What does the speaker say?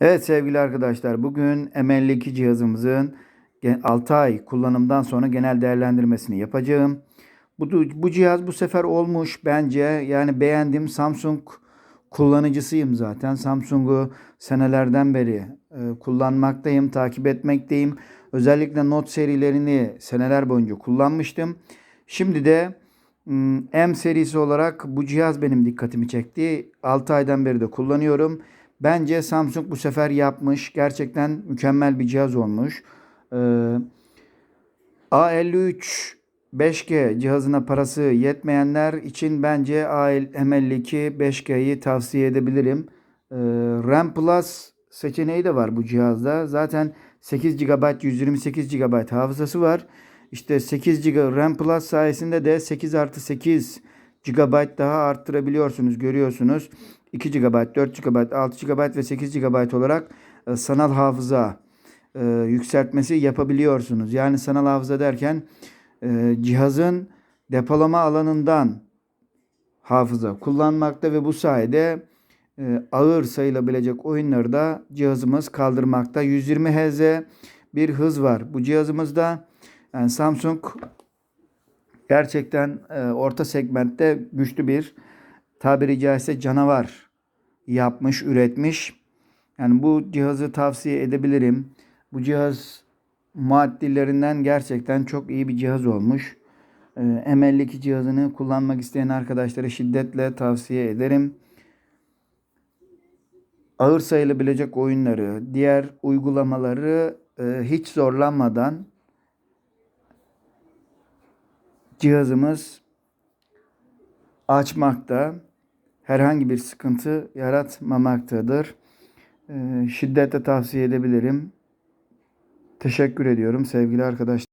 Evet sevgili arkadaşlar bugün ML2 cihazımızın 6 ay kullanımdan sonra genel değerlendirmesini yapacağım. Bu, bu cihaz bu sefer olmuş bence yani beğendim Samsung kullanıcısıyım zaten. Samsung'u senelerden beri e, kullanmaktayım, takip etmekteyim. Özellikle Note serilerini seneler boyunca kullanmıştım. Şimdi de m, serisi olarak bu cihaz benim dikkatimi çekti. 6 aydan beri de kullanıyorum. Bence Samsung bu sefer yapmış. Gerçekten mükemmel bir cihaz olmuş. Ee, A53 5G cihazına parası yetmeyenler için bence A52 5G'yi tavsiye edebilirim. Ee, RAM Plus seçeneği de var bu cihazda. Zaten 8 GB 128 GB hafızası var. İşte 8 GB RAM Plus sayesinde de 8 artı 8 GB daha arttırabiliyorsunuz. Görüyorsunuz. 2 GB, 4 GB, 6 GB ve 8 GB olarak e, sanal hafıza e, yükseltmesi yapabiliyorsunuz. Yani sanal hafıza derken e, cihazın depolama alanından hafıza kullanmakta ve bu sayede ağır sayılabilecek oyunları da cihazımız kaldırmakta. 120 Hz bir hız var bu cihazımızda. Yani Samsung gerçekten e, orta segmentte güçlü bir tabiri caizse canavar yapmış, üretmiş. Yani bu cihazı tavsiye edebilirim. Bu cihaz muaddillerinden gerçekten çok iyi bir cihaz olmuş. E, M52 cihazını kullanmak isteyen arkadaşlara şiddetle tavsiye ederim. Ağır sayılabilecek oyunları, diğer uygulamaları e, hiç zorlanmadan cihazımız açmakta herhangi bir sıkıntı yaratmamaktadır. Ee, şiddetle tavsiye edebilirim. Teşekkür ediyorum sevgili arkadaşlar.